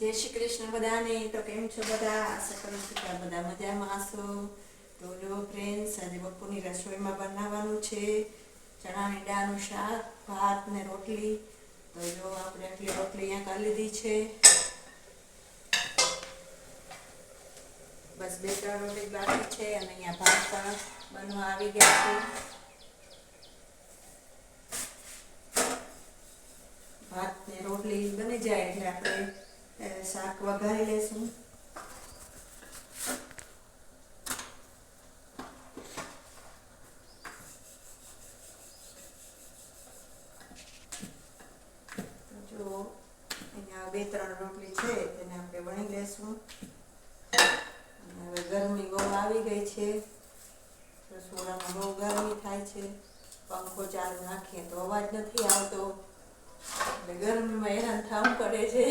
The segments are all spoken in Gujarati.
જય શ્રી કૃષ્ણ બધાને. તો કેમ છો બધા? આશા કરું છું કે બધા મજામાં હશો. તો જો ફ્રેન્ડ્સ આજે બપોરની રસોઈમાં બનાવવાનું છે. ચણાની દાળનું શાક, ભાત ને રોટલી. તો જો આપણે આટલી રોટલી અહીંયા કરી લીધી છે. બસ બે ત્રણ રોટલી બાકી છે અને અહીંયા ભાત પણ બનવા આવી ગયા છે. ભાત ને રોટલી બની જાય એટલે આપણે શાક વઘારી લેશું જો અહીંયા બે ત્રણ રોટલી છે તેને આપણે વણી લેશું હવે ગરમી બહુ આવી ગઈ છે રસોડામાં બહુ ગરમી થાય છે પંખો ચાલુ નાખીએ તો અવાજ નથી આવતો એટલે ગરમીમાં હેરાન થવું પડે છે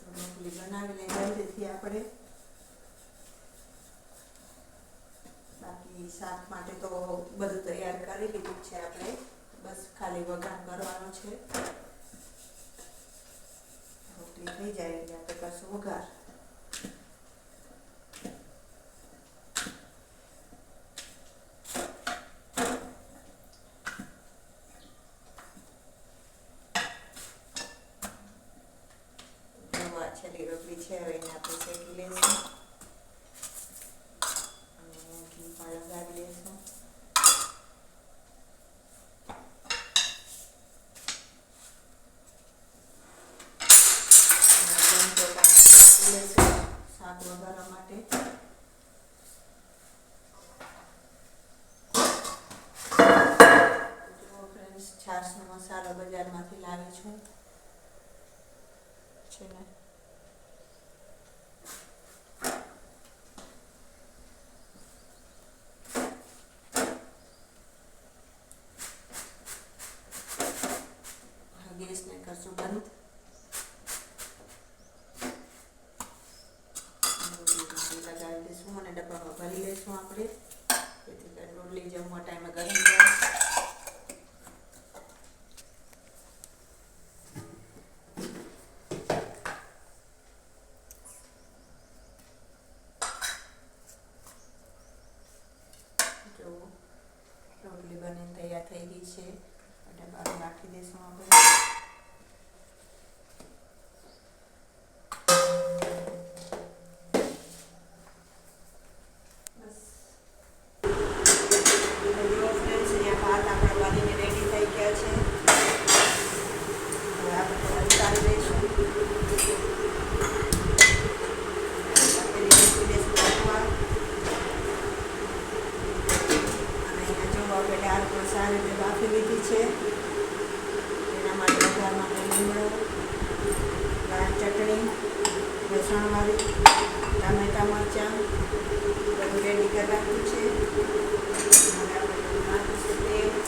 તો રોટલી બનાવીને જલ્દીથી આપણે બાકી શાક માટે તો બધું તૈયાર કરી લીધું છે આપણે. બસ ખાલી વઘાર કરવાનો છે. રોટલી થઈ જાય એટલે આપણે કરશું વઘાર. છેલ્લી રોટલી છે, હવે આપણે શેકી લઈશું અને ઘી પણ લગાવી લઈશું અને ચમચો પણ નાખી લઈશું શાક વઘારવા માટે જો ફ્રેન્ડ્સ છાશનો મસાલો બજારમાંથી લાવી છું છે ને? ગેસને કરશું બંધ. લગાવી દઈશું અને ડબ્બામાં ભરી લઈશું આપણે. જેથી કરીને રોટલી જમવા ટાઈમે ગરમ જાય જો રોટલી બનીને તૈયાર થઈ ગઈ છે. ડબ્બામાં નાખી દઈશું આપણે બસ જો ફ્રેન્ડ્સ અહીંયા ભાત આપણા બનીને રેડી થઈ ગયા છે હવે આપણે ઉતારી દઈશું બાફેલી મૂકી દઈશું બાફવા. અને અહીંયા જો આપણે પણ સારી રીતે બાફી લીધી છે. એના માટે વઘાર માટે લીમડો લાલ ચટણી લસણવાળી ટામેટા મરચાં, બધું રેડી કરી રાખ્યું છે. હવે આપણે તેલ.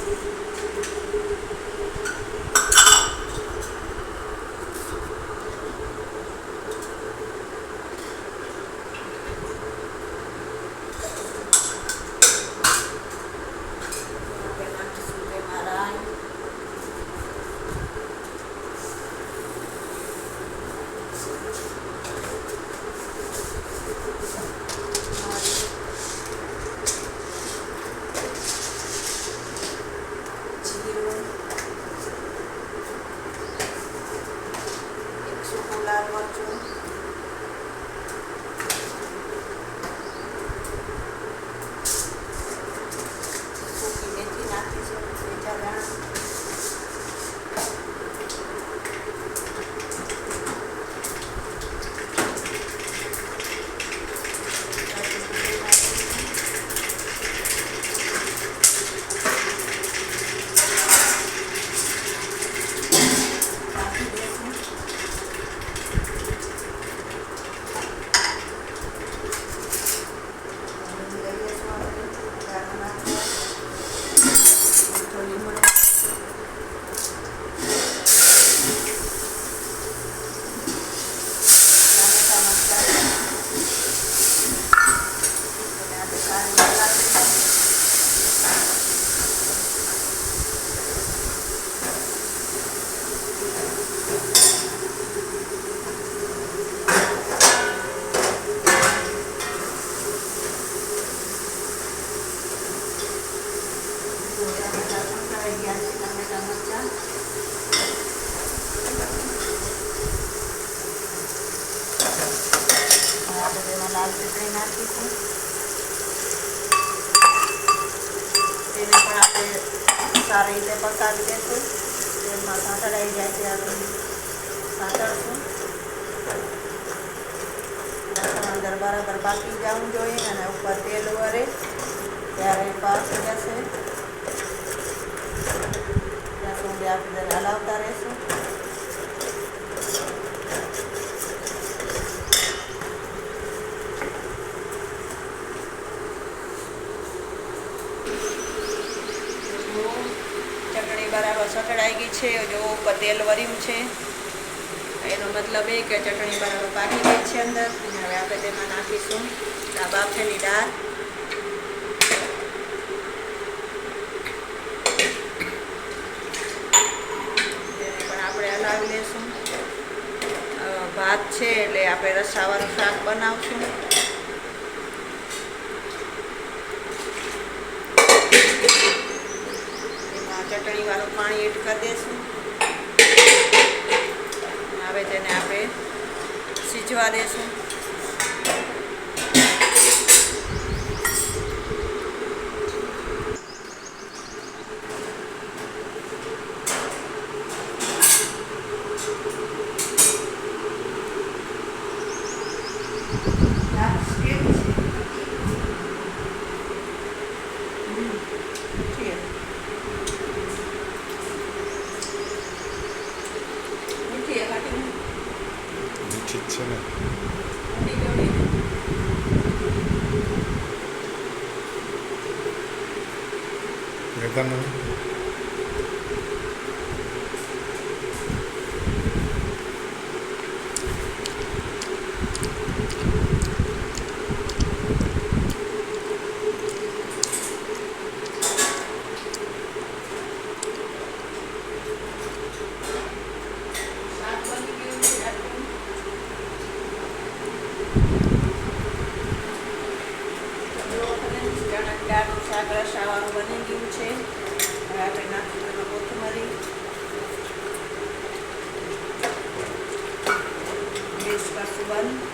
ચટણી નાખીશું તેને પણ આપણે સારી રીતે પકાવી દઈશું તેલમાં સાંતળાઈ જાય છે આપણે સાંતળશું અંદર બરાબર બાકી જવું જોઈએ અને ઉપર તેલ વરે ત્યારે પાકી જશે ત્યાં સુધી આપણે હલાવતા રહીશું જો ચટણી બરાબર સકડાઈ ગઈ છે, જો ઉપર તેલ વર્યું છે. એનો મતલબ એ કે ચટણી બરાબર પાકી ગઈ છે અંદર. હવે આપણે તેમાં નાખીશું આ બાફેલી દાળ. આપણે હલાવી લેશું. ભાત છે એટલે આપણે રસાવાળું શાક બનાવશું. એમાં ચટણી વાળું પાણી એડ કરી દઈશું હવે તેને આપણે સીજવા દઈશું estamos. બની ગયું છે. હવે આપણે નાખી દઉં કોથમરી. ગેસ કરશું બંધ.